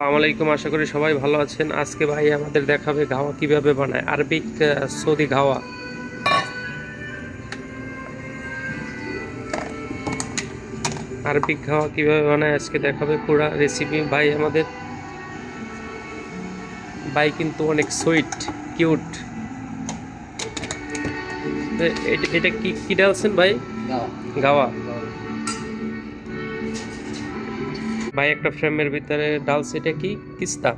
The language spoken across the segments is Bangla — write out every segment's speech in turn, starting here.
আলাইকুম আশা করি সবাই ভালো আছেন। আজকে ভাই আমাদের দেখাবে গাওয়া কীভাবে বানায় আরবিক সৌদি গাওয়া আরবিক গাওয়া কীভাবে বানায় আজকে দেখাবে পুরা রেসিপি ভাই আমাদের ভাই কিন্তু অনেক সুইট কিউট এটা কি কি ডালছেন ভাই? গাওয়া ভাই একটা ফ্রেমের ভিতরে ডালছে এটা কি? কিস্তা।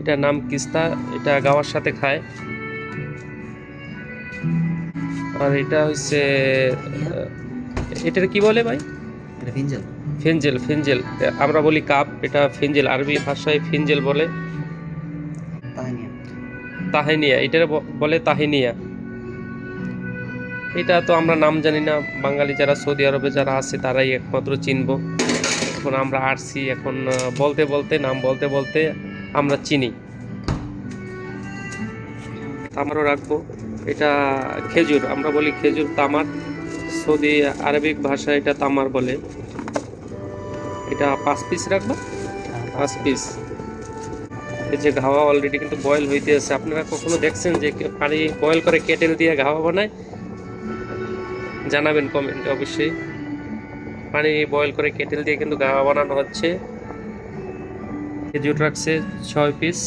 এটা নাম কিস্তা এটা গাওয়ার সাথে খায়। আর এটা হচ্ছে এটার কি বলে ভাই? ফিঞ্জেল। ফিনজেল ফিনজেল আমরা বলি কাপ এটা ফিনজেল আরবি ভাষায় ফিনজেল বলে। তাহানিয়া। তাহেনিয়া এটার বলে তাহিনিয়া। এটা তো আমরা নাম জানি না বাঙালি যারা সৌদি আরবে যারা আছে তারাই একমাত্র চিনব। এখন আমরা আসছি এখন বলতে বলতে, নাম বলতে বলতে আমরা চিনি। তামারও রাখব। এটা খেজুর, আমরা বলি খেজুর তামার। সৌদি আরবিক ভাষায় এটা তামার বলে। এটা পাঁচ পিস রাখব? পাঁচ পিস এই যে ঘাওয়া অলরেডি কিন্তু বয়েল হইতে আছে। আপনারা কখনো দেখছেন যে পানি বয়েল করে কেটেল দিয়ে ঘাওয়া বানায়? জানাবেন কমেন্টে অবশ্যই। পানি বয়েল করে কেটেল দিয়ে কিন্তু গাওয়া বানানো হচ্ছে। খেজুর রাখছে ছয় পিস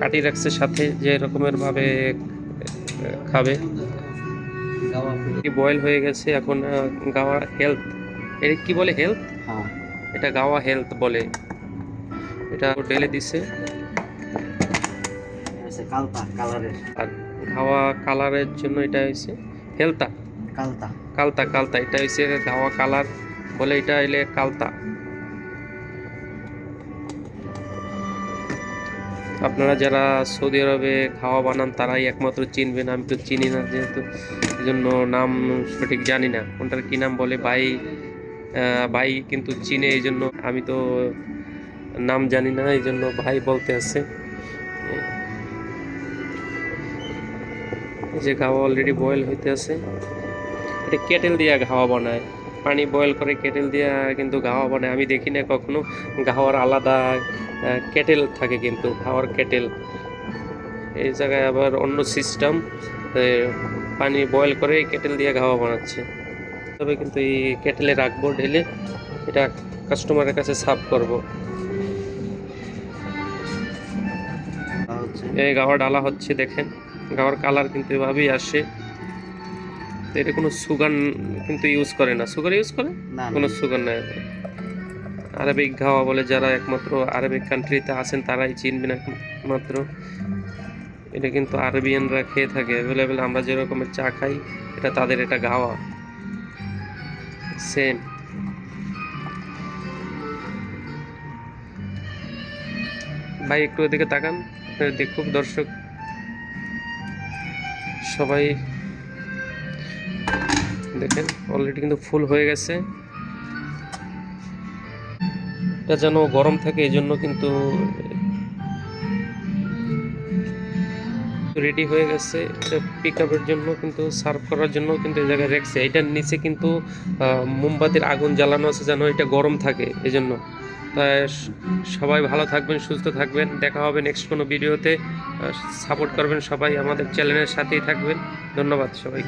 কাটি রাখছে সাথে যে রকমের ভাবে খাবে। বয়েল হয়ে গেছে এখন গাওয়া হেলথ এটা কি বলে হেলথ হ্যাঁ। এটা গাওয়া হেলথ বলে। এটা ঢেলে দিছে। আর গাওয়া কালারের জন্য এটা হয়েছে। হেলতা। কালতা। কালতা কালতা, এটা হয়েছে গাওয়া কালার, বলে এটা এলে কালতা। আপনারা যারা সৌদি আরবে খাওয়া বানান, তারাই একমাত্র চিনবেন, আমি তো চিনি না যেহেতু জন্য নাম সঠিক জানি না, কোনটার কি নাম বলে, ভাই ভাই কিন্তু চিনে এই জন্য আমি তো নাম জানি না এই জন্য ভাই বলতে আছে। যে গাওয়া অলরেডি বয়েল হইতে আছে। এটা কেটেল দিয়ে ঘাওয়া বানায়। পানি বয়েল করে কেটেল দিয়ে কিন্তু ঘাওয়া বানায়। আমি দেখি না কখনো ঘাওয়ার আলাদা কেটেল থাকে কিন্তু ঘাওয়ার কেটেল। এই জায়গায় আবার অন্য সিস্টেম পানি বয়েল করে কেটেল দিয়ে ঘাওয়া বানাচ্ছে। তবে কিন্তু এই কেটেলে রাখব ঢেলে এটা কাস্টমারের কাছে সার্ভ করব। এই গাওয়া ডালা হচ্ছে দেখেন। গাওয়ার কালার কিন্তু এভাবেই আসে। তো এটা কোনো সুগার কিন্তু ইউজ করে না। সুগার ইউজ করে? কোনো সুগার নাই। আরবিক গাওয়া বলে যারা একমাত্র আরবিক কান্ট্রিতে আছেন তারাই চিনবেন একমাত্র। এটা কিন্তু আরবিয়ানরা খেয়ে থাকে। অ্যাভেলেবেল আমরা যেরকমের চা খাই এটা তাদের এটা গাওয়া সেম ভাই একটু ওদিকে তাকান। দেখুক দর্শক। সবাই দেখেন অলরেডি কিন্তু ফুল হয়ে গেছে। এটা যেন গরম থাকে, এই জন্য কিন্তু রেডি হয়ে গেছে। পিক আপের জন্য কিন্তু সার্ভ করার জন্য কিন্তু এই জায়গায় রেখেছে। এটার নিচে কিন্তু মোমবাতির আগুন জ্বালানো আছে যেন এটা গরম থাকে, এই জন্য। সবাই ভালো থাকবেন, সুস্থ থাকবেন। দেখা হবে নেক্সট কোনো ভিডিওতে সাপোর্ট করবেন সবাই, আমাদের চ্যানেলের সাথেই থাকবেন। ধন্যবাদ সবাইকে।